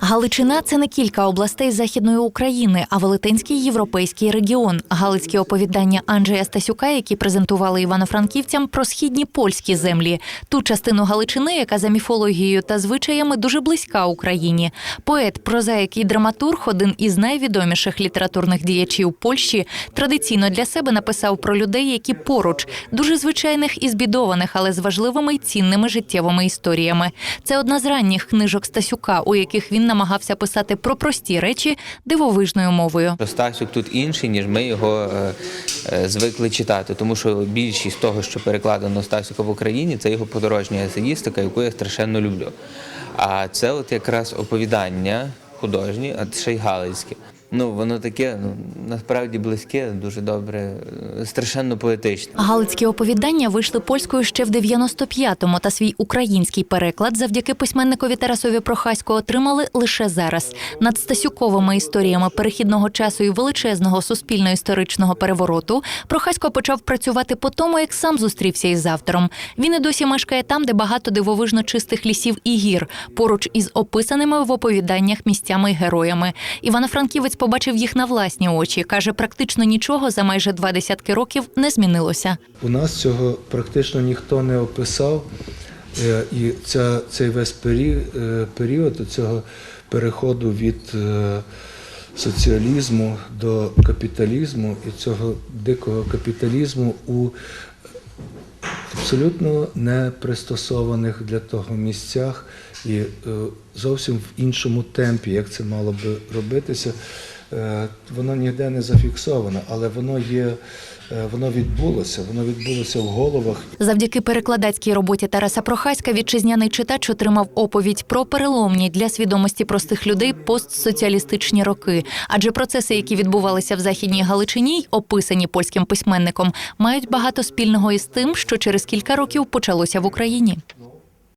Галичина це не кілька областей Західної України, а велетенський європейський регіон. Галицькі оповідання Анджея Стасюка, які презентували івано-франківцям про східні польські землі, ту частину Галичини, яка за міфологією та звичаями дуже близька Україні. Поет, прозаїк і драматург, один із найвідоміших літературних діячів Польщі, традиційно для себе написав про людей, які поруч, дуже звичайних і збідованих, але з важливими й цінними життєвими історіями. Це одна з ранніх книжок Стасюка, у яких він намагався писати про прості речі дивовижною мовою. Стасюк тут інший, ніж ми його е, е, звикли читати, тому що більшість того, що перекладено Стасюка в Україні, це його подорожня есеїстика, яку я страшенно люблю. А це от якраз оповідання художні, а ще й галицьке. Ну, воно таке, ну насправді близьке, дуже добре, е, страшенно поетичне. Галицькі оповідання вийшли польською ще в 95-му, та свій український переклад завдяки письменникові Тарасові Прохаську отримали лише зараз. Над Стасюковими історіями перехідного часу і величезного суспільно-історичного перевороту Прохасько почав працювати по тому, як сам зустрівся із автором. Він і досі мешкає там, де багато дивовижно чистих лісів і гір, поруч із описаними в оповіданнях місцями й героями. Івано-Франківець побачив їх на власні очі. каже, практично нічого за майже два десятки років не змінилося. У нас цього практично ніхто не описав. Е, І ця, цей весь е, період цього переходу від е, соціалізму до капіталізму і цього дикого капіталізму у абсолютно не пристосованих для того місцях і е, зовсім в іншому темпі, як це мало би робитися. Е, Воно ніде не зафіксовано, але воно є, е, воно відбулося, воно відбулося в головах Завдяки перекладацькій роботі Тараса Прохаська вітчизняний читач отримав оповідь про переломні для свідомості простих людей постсоціалістичні роки. Адже процеси, які відбувалися в західній Галичині, описані польським письменником, мають багато спільного із тим, що через кілька років почалося в Україні.